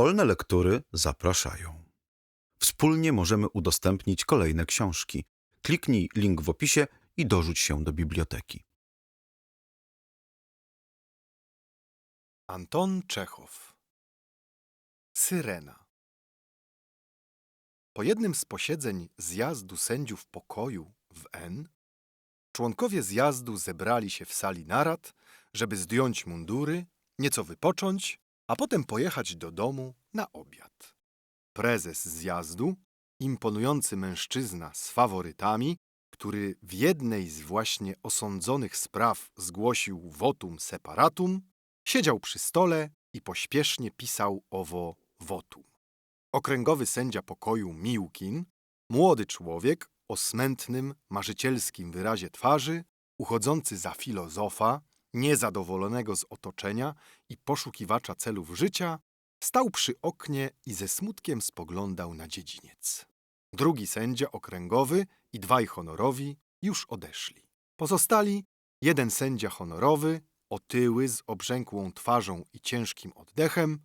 Wolne lektury zapraszają. Wspólnie możemy udostępnić kolejne książki. Kliknij link w opisie i dorzuć się do biblioteki. Anton Czechow Syrena Po jednym z posiedzeń zjazdu sędziów pokoju w N członkowie zjazdu zebrali się w sali narad, żeby zdjąć mundury, nieco wypocząć, a potem pojechać do domu na obiad. Prezes zjazdu, imponujący mężczyzna z faworytami, który w jednej z właśnie osądzonych spraw zgłosił votum separatum, siedział przy stole i pośpiesznie pisał owo votum. Okręgowy sędzia pokoju Miłkin, młody człowiek o smętnym, marzycielskim wyrazie twarzy, uchodzący za filozofa, niezadowolonego z otoczenia i poszukiwacza celów życia, stał przy oknie i ze smutkiem spoglądał na dziedziniec. Drugi sędzia okręgowy i dwaj honorowi już odeszli. Pozostali jeden sędzia honorowy, otyły z obrzękłą twarzą i ciężkim oddechem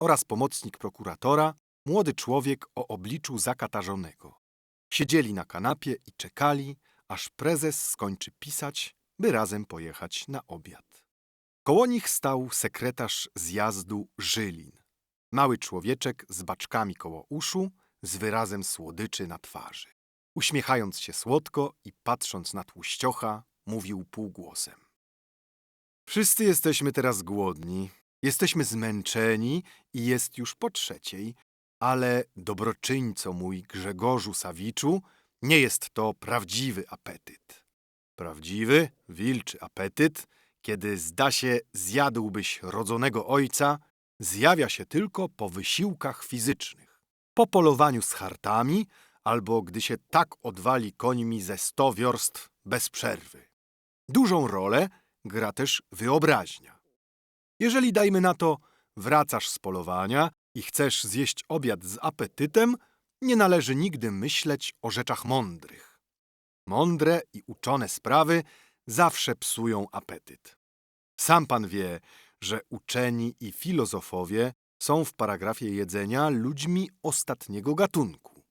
oraz pomocnik prokuratora, młody człowiek o obliczu zakatarzonego. Siedzieli na kanapie i czekali, aż prezes skończy pisać, by razem pojechać na obiad. Koło nich stał sekretarz zjazdu Żylin. Mały człowieczek z baczkami koło uszu, z wyrazem słodyczy na twarzy. Uśmiechając się słodko i patrząc na tłuściocha, mówił półgłosem. Wszyscy jesteśmy teraz głodni, jesteśmy zmęczeni i jest już po trzeciej, ale dobroczyńco mój Grzegorzu Sawiczu, nie jest to prawdziwy apetyt. Prawdziwy, wilczy apetyt, kiedy zda się zjadłbyś rodzonego ojca, zjawia się tylko po wysiłkach fizycznych, po polowaniu z hartami albo gdy się tak odwali końmi ze sto wiorstw bez przerwy. Dużą rolę gra też wyobraźnia. Jeżeli dajmy na to, wracasz z polowania i chcesz zjeść obiad z apetytem, nie należy nigdy myśleć o rzeczach mądrych. Mądre i uczone sprawy zawsze psują apetyt. Sam pan wie, że uczeni i filozofowie są w paragrafie jedzenia ludźmi ostatniego gatunku.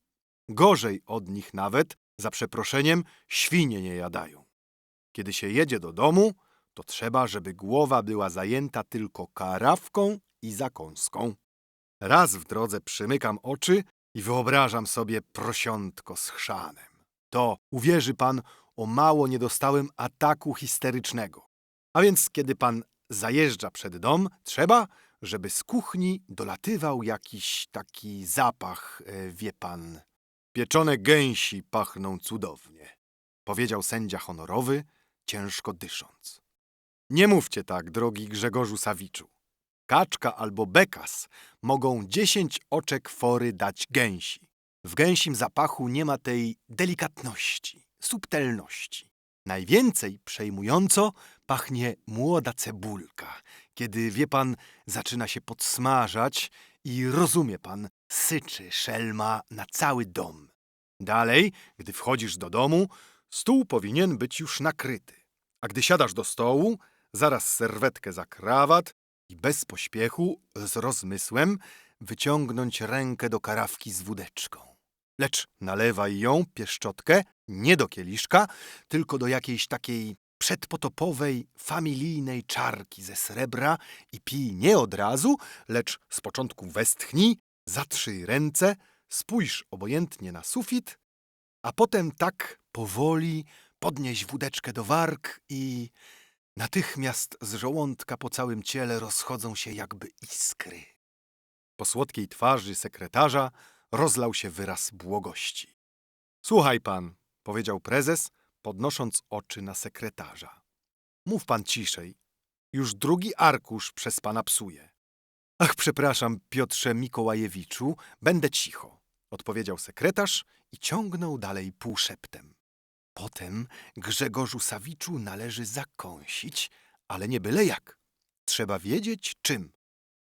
Gorzej od nich nawet, za przeproszeniem, świnie nie jadają. Kiedy się jedzie do domu, to trzeba, żeby głowa była zajęta tylko karawką i zakąską. Raz w drodze przymykam oczy i wyobrażam sobie prosiątko z chrzanem. To, uwierzy pan, o mało nie dostałem ataku histerycznego. A więc, kiedy pan zajeżdża przed dom, trzeba, żeby z kuchni dolatywał jakiś taki zapach, e, wie pan. Pieczone gęsi pachną cudownie, powiedział sędzia honorowy, ciężko dysząc. Nie mówcie tak, drogi Grzegorzu Sawiczu. Kaczka albo bekas mogą dziesięć oczek fory dać gęsi. W gęsim zapachu nie ma tej delikatności, subtelności. Najwięcej przejmująco pachnie młoda cebulka, kiedy, wie pan, zaczyna się podsmażać i rozumie pan, syczy szelma na cały dom. Dalej, gdy wchodzisz do domu, stół powinien być już nakryty. A gdy siadasz do stołu, zaraz serwetkę za krawat i bez pośpiechu, z rozmysłem, wyciągnąć rękę do karawki z wódeczką. Lecz nalewaj ją, pieszczotkę, nie do kieliszka, tylko do jakiejś takiej przedpotopowej, familijnej czarki ze srebra i pij nie od razu, lecz z początku westchnij, zatrzyj ręce, spójrz obojętnie na sufit, a potem tak powoli podnieś wódeczkę do warg i natychmiast z żołądka po całym ciele rozchodzą się jakby iskry. Po słodkiej twarzy sekretarza rozlał się wyraz błogości. Słuchaj pan, powiedział prezes, podnosząc oczy na sekretarza. Mów pan ciszej. Już drugi arkusz przez pana psuje. Ach, przepraszam, Piotrze Mikołajewiczu, będę cicho, odpowiedział sekretarz i ciągnął dalej półszeptem. Potem Grzegorzu Sawiczu należy zakąsić, ale nie byle jak. Trzeba wiedzieć czym.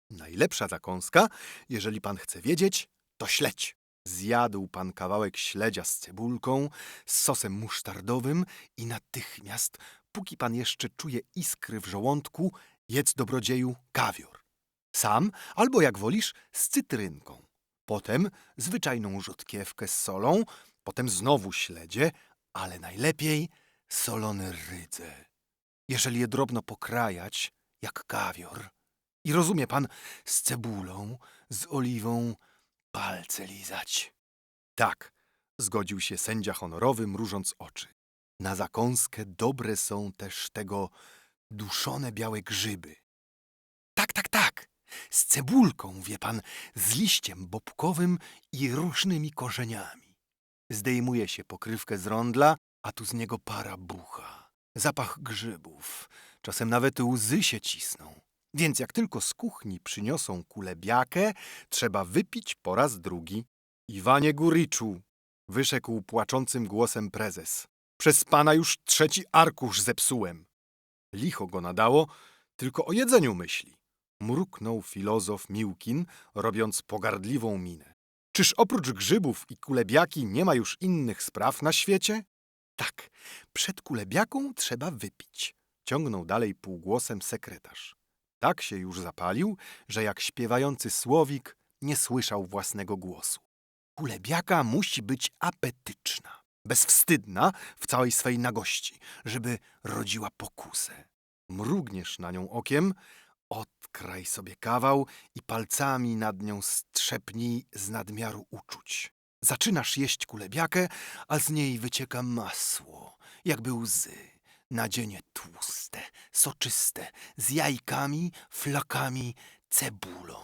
Najlepsza zakąska, jeżeli pan chce wiedzieć, to śledź. Zjadł pan kawałek śledzia z cebulką, z sosem musztardowym i natychmiast, póki pan jeszcze czuje iskry w żołądku, jedz dobrodzieju kawior. Sam, albo jak wolisz, z cytrynką. Potem zwyczajną rzodkiewkę z solą, potem znowu śledzie, ale najlepiej solony rydze. Jeżeli je drobno pokrajać, jak kawior. I rozumie pan, z cebulą, z oliwą, palce lizać. Tak, zgodził się sędzia honorowy, mrużąc oczy. Na zakąskę dobre są też tego duszone białe grzyby. Tak, tak, tak. Z cebulką, wie pan, z liściem bobkowym i różnymi korzeniami. Zdejmuje się pokrywkę z rondla, a tu z niego para bucha. Zapach grzybów. Czasem nawet łzy się cisną. Więc jak tylko z kuchni przyniosą kulebiakę, trzeba wypić po raz drugi. Iwanie Guriczu, wyszekł płaczącym głosem prezes. Przez pana już trzeci arkusz zepsułem. Licho go nadało, tylko o jedzeniu myśli. Mruknął filozof Miłkin, robiąc pogardliwą minę. Czyż oprócz grzybów i kulebiaki nie ma już innych spraw na świecie? Tak, przed kulebiaką trzeba wypić, ciągnął dalej półgłosem sekretarz. Tak się już zapalił, że jak śpiewający słowik nie słyszał własnego głosu. Kulebiaka musi być apetyczna, bezwstydna w całej swej nagości, żeby rodziła pokusę. Mrugniesz na nią okiem, odkraj sobie kawał i palcami nad nią strzepnij z nadmiaru uczuć. Zaczynasz jeść kulebiakę, a z niej wycieka masło, jakby łzy. Nadzienie tłuste, soczyste, z jajkami, flakami, cebulą.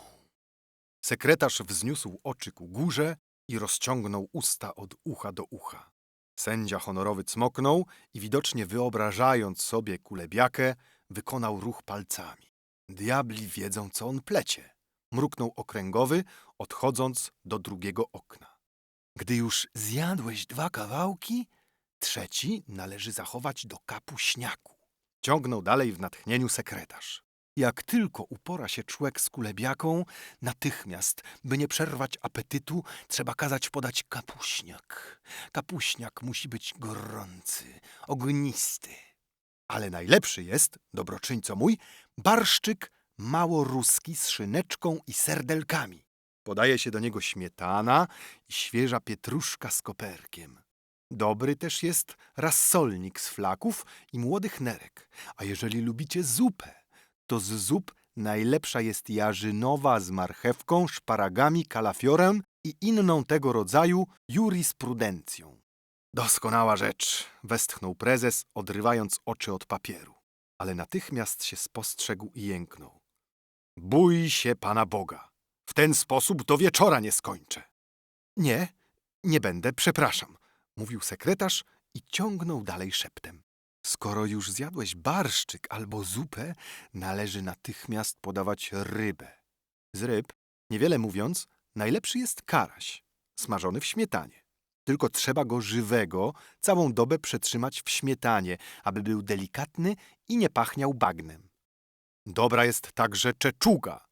Sekretarz wzniósł oczy ku górze i rozciągnął usta od ucha do ucha. Sędzia honorowy cmoknął i widocznie wyobrażając sobie kulebiakę, wykonał ruch palcami. Diabli wiedzą, co on plecie. Mruknął okręgowy, odchodząc do drugiego okna. Gdy już zjadłeś dwa kawałki, trzeci należy zachować do kapuśniaku. Ciągnął dalej w natchnieniu sekretarz. Jak tylko upora się człek z kulebiaką, natychmiast, by nie przerwać apetytu, trzeba kazać podać kapuśniak. Kapuśniak musi być gorący, ognisty. Ale najlepszy jest, dobroczyńco mój, barszczyk małoruski z szyneczką i serdelkami. Podaje się do niego śmietana i świeża pietruszka z koperkiem. Dobry też jest rasolnik z flaków i młodych nerek. A jeżeli lubicie zupę, to z zup najlepsza jest jarzynowa z marchewką, szparagami, kalafiorem i inną tego rodzaju jurisprudencją. Doskonała rzecz, westchnął prezes, odrywając oczy od papieru. Ale natychmiast się spostrzegł i jęknął. Bój się Pana Boga. W ten sposób do wieczora nie skończę. Nie, nie będę, przepraszam, mówił sekretarz i ciągnął dalej szeptem. Skoro już zjadłeś barszczyk albo zupę, należy natychmiast podawać rybę. Z ryb, niewiele mówiąc, najlepszy jest karaś, smażony w śmietanie. Tylko trzeba go żywego całą dobę przetrzymać w śmietanie, aby był delikatny i nie pachniał bagnem. Dobra jest także czeczuga,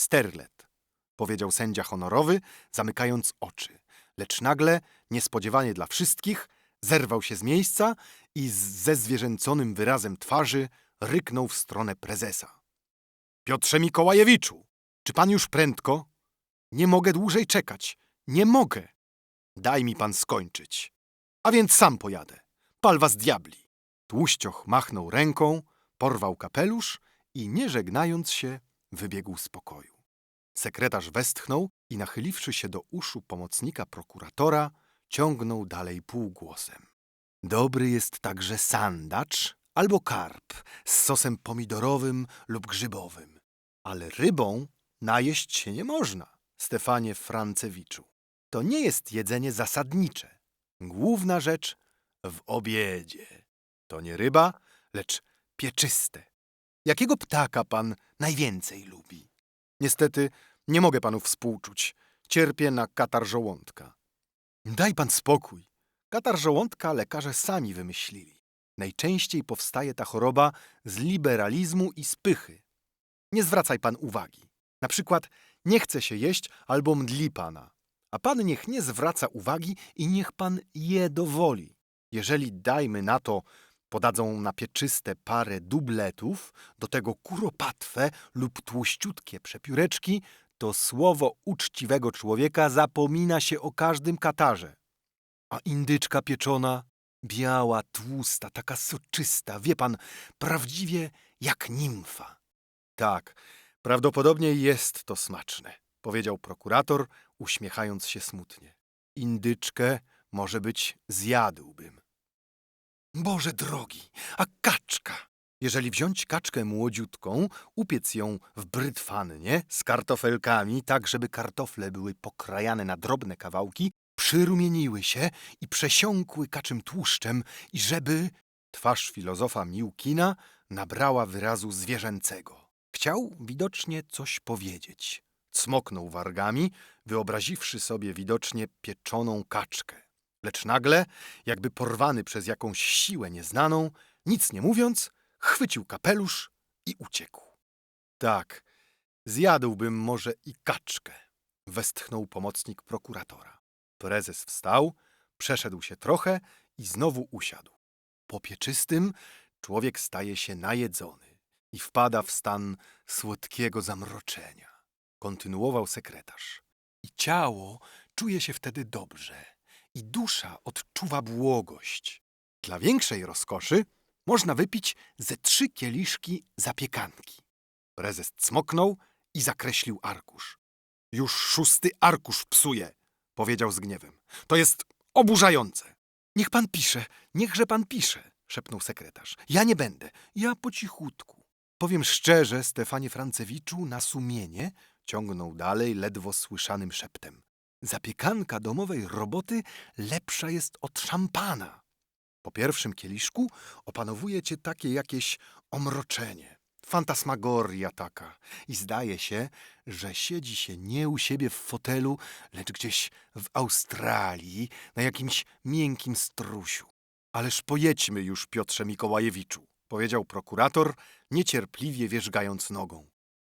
sterlet, powiedział sędzia honorowy, zamykając oczy. Lecz nagle, niespodziewanie dla wszystkich, zerwał się z miejsca i z zezwierzęconym wyrazem twarzy ryknął w stronę prezesa. Piotrze Mikołajewiczu, czy pan już prędko? Nie mogę dłużej czekać. Nie mogę. Daj mi pan skończyć. A więc sam pojadę. Pal was diabli. Tłuścioch machnął ręką, porwał kapelusz i nie żegnając się, wybiegł z pokoju. Sekretarz westchnął i nachyliwszy się do uszu pomocnika prokuratora, ciągnął dalej półgłosem. Dobry jest także sandacz albo karp z sosem pomidorowym lub grzybowym. Ale rybą najeść się nie można, Stefanie Francewiczu. To nie jest jedzenie zasadnicze. Główna rzecz w obiedzie. To nie ryba, lecz pieczyste. Jakiego ptaka pan najwięcej lubi? Niestety nie mogę panu współczuć. Cierpię na katar żołądka. Daj pan spokój. Katar żołądka lekarze sami wymyślili. Najczęściej powstaje ta choroba z liberalizmu i spychy. Nie zwracaj pan uwagi. Na przykład nie chce się jeść albo mdli pana. A pan niech nie zwraca uwagi i niech pan je dowoli. Jeżeli, dajmy na to, podadzą na pieczyste parę dubletów, do tego kuropatwę lub tłuściutkie przepióreczki, to słowo uczciwego człowieka zapomina się o każdym katarze. A indyczka pieczona, biała, tłusta, taka soczysta, wie pan, prawdziwie jak nimfa. Tak, prawdopodobnie jest to smaczne, powiedział prokurator, uśmiechając się smutnie. Indyczkę może być zjadłbym. Boże drogi, a kaczka! Jeżeli wziąć kaczkę młodziutką, upiec ją w brytwannie z kartofelkami, tak żeby kartofle były pokrajane na drobne kawałki, przyrumieniły się i przesiąkły kaczym tłuszczem i żeby... Twarz filozofa Miłkina nabrała wyrazu zwierzęcego. Chciał widocznie coś powiedzieć. Cmoknął wargami, wyobraziwszy sobie widocznie pieczoną kaczkę. Lecz nagle, jakby porwany przez jakąś siłę nieznaną, nic nie mówiąc, chwycił kapelusz i uciekł. Tak, zjadłbym może i kaczkę, westchnął pomocnik prokuratora. Prezes wstał, przeszedł się trochę i znowu usiadł. Po pieczystym człowiek staje się najedzony i wpada w stan słodkiego zamroczenia. Kontynuował sekretarz. I ciało czuje się wtedy dobrze, i dusza odczuwa błogość. Dla większej rozkoszy można wypić ze trzy kieliszki zapiekanki. Prezes cmoknął i zakreślił arkusz. Już szósty arkusz psuje, powiedział z gniewem. To jest oburzające. Niech pan pisze, niechże pan pisze, szepnął sekretarz. Ja nie będę, ja po cichutku. Powiem szczerze, Stefanie Francewiczu, na sumienie, ciągnął dalej ledwo słyszanym szeptem. Zapiekanka domowej roboty lepsza jest od szampana. Po pierwszym kieliszku opanowuje cię takie jakieś omroczenie, fantasmagoria taka i zdaje się, że siedzi się nie u siebie w fotelu, lecz gdzieś w Australii na jakimś miękkim strusiu. Ależ pojedźmy już, Piotrze Mikołajewiczu, powiedział prokurator, niecierpliwie wierzgając nogą.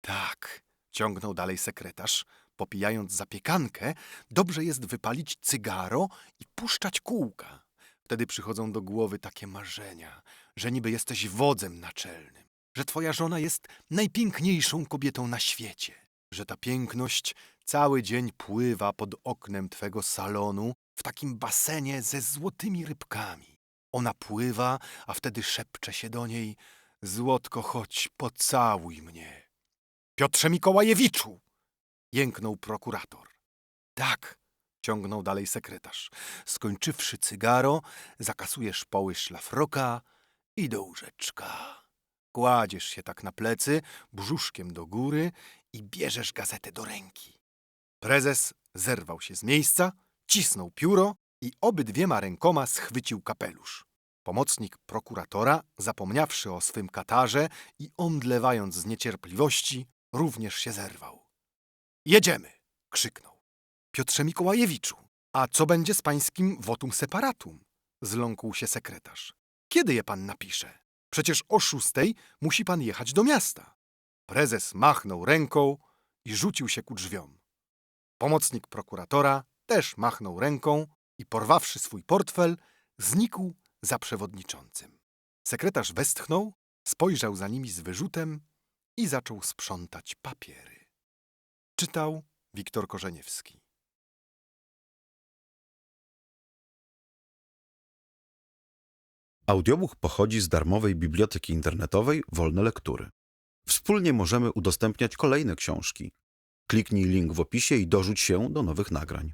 Tak, ciągnął dalej sekretarz, popijając zapiekankę, dobrze jest wypalić cygaro i puszczać kółka. Wtedy przychodzą do głowy takie marzenia, że niby jesteś wodzem naczelnym, że twoja żona jest najpiękniejszą kobietą na świecie, że ta piękność cały dzień pływa pod oknem twego salonu w takim basenie ze złotymi rybkami. Ona pływa, a wtedy szepcze się do niej: Złotko, chodź, pocałuj mnie. Piotrze Mikołajewiczu! Jęknął prokurator. Tak, ciągnął dalej sekretarz. Skończywszy cygaro, zakasujesz poły szlafroka i do łóżeczka. Kładziesz się tak na plecy, brzuszkiem do góry i bierzesz gazetę do ręki. Prezes zerwał się z miejsca, cisnął pióro i obydwiema rękoma schwycił kapelusz. Pomocnik prokuratora, zapomniawszy o swym katarze i omdlewając z niecierpliwości, również się zerwał. Jedziemy! krzyknął. Piotrze Mikołajewiczu, a co będzie z pańskim votum separatum? Zląkł się sekretarz. Kiedy je pan napisze? Przecież o szóstej musi pan jechać do miasta. Prezes machnął ręką i rzucił się ku drzwiom. Pomocnik prokuratora też machnął ręką i porwawszy swój portfel, znikł za przewodniczącym. Sekretarz westchnął, spojrzał za nimi z wyrzutem i zaczął sprzątać papiery. Czytał Wiktor Korzeniewski. Audiobook pochodzi z darmowej biblioteki internetowej Wolne Lektury. Wspólnie możemy udostępniać kolejne książki. Kliknij link w opisie i dorzuć się do nowych nagrań.